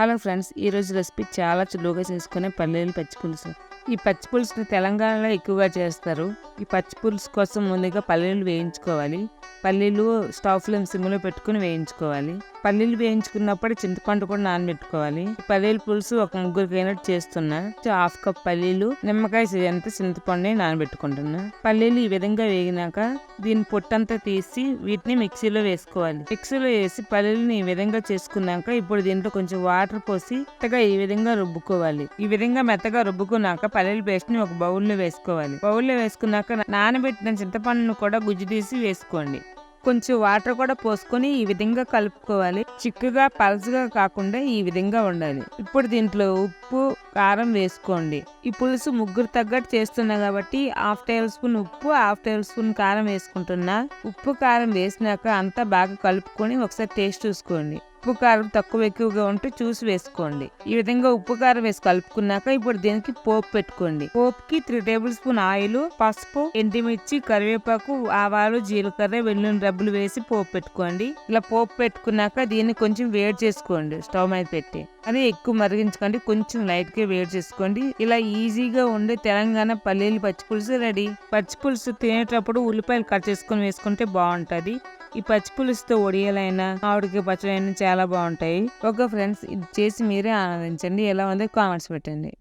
Hello friends ఈ రోజు recipe చాలా సులువుగా చేసుకునే పల్లీలు పచ్చి పులుసు ఈ పచ్చి పులుసుని తెలంగాణలో ఎక్కువగా చేస్తారు. ఈ పచ్చి పులుసు కోసం ముందుగా పల్లీలు వేయించుకోవాలి. పల్లీలు స్టవ్ ఫ్లేమ్ సిమ్లో పెట్టుకుని వేయించుకోవాలి. పల్లీలు వేయించుకున్నప్పుడు చింతపండు కూడా నానబెట్టుకోవాలి. పల్లీల పులుసు ఒక ముగ్గురికి అయినట్టు చేస్తున్నా. హాఫ్ కప్ పల్లీలు నిమ్మకాయ ఎంత చింతపండుని నానబెట్టుకుంటున్నా. పల్లీలు ఈ విధంగా వేగినాక దీని పొట్టంతా తీసి వీటిని మిక్సీలో వేసుకోవాలి. మిక్సీలో వేసి పల్లీలను ఈ విధంగా చేసుకున్నాక ఇప్పుడు దీంట్లో కొంచెం వాటర్ పోసి మెత్తగా ఈ విధంగా రుబ్బుకోవాలి. ఈ విధంగా మెత్తగా రుబ్బుకున్నాక పల్లీల పేస్ట్ని ఒక బౌల్లో వేసుకోవాలి. బౌల్లో వేసుకున్నాక నానబెట్టిన చింతపండును కూడా గుజ్జు తీసి వేసుకోండి. కొంచెం వాటర్ కూడా పోసుకొని ఈ విధంగా కలుపుకోవాలి. చిక్కుగా పలసగా కాకుండా ఈ విధంగా ఉండాలి. ఇప్పుడు దీంట్లో ఉప్పు కారం వేసుకోండి. ఈ పులుసు ముగ్గురు తగ్గట్టు చేస్తున్నా కాబట్టి హాఫ్ టేబుల్ స్పూన్ ఉప్పు హాఫ్ టేబుల్ స్పూన్ కారం వేసుకుంటున్నా. ఉప్పు కారం వేసినాక అంతా బాగా కలుపుకొని ఒకసారి టేస్ట్ చూసుకోండి. ఉప్పు కారం తక్కువ ఎక్కువగా ఉంటే చూసి వేసుకోండి. ఈ విధంగా ఉప్పు కారం వేసి కలుపుకున్నాక ఇప్పుడు దీనికి పోపు పెట్టుకోండి. పోపు కి త్రీ టేబుల్ స్పూన్ ఆయిల్ పసుపు ఎండుమిర్చి కరివేపాకు ఆవాలు జీలకర్ర వెల్లుల్లి రబ్బులు వేసి పోపు పెట్టుకోండి. ఇలా పోపు పెట్టుకున్నాక దీన్ని కొంచెం వేడి చేసుకోండి. స్టవ్ మీద పెట్టి. అది ఎక్కువ మరిగించుకోండి కొంచెం లైట్గా వేడి చేసుకోండి. ఇలా ఈజీగా ఉండే తెలంగాణ పల్లీలు పచ్చిపులుసు రెడీ. పచ్చి పులుసు తినేటప్పుడు ఉల్లిపాయలు కట్ చేసుకొని వేసుకుంటే బాగుంటది. ఈ పచ్చి పులుసుతో ఒడియాలైనా ఆవిడకి పచ్చడి అయినా చాలా బాగుంటాయి. ఓకే ఫ్రెండ్స్ ఇది చేసి మీరే ఆనందించండి. ఎలా ఉందో కామెంట్స్ పెట్టండి.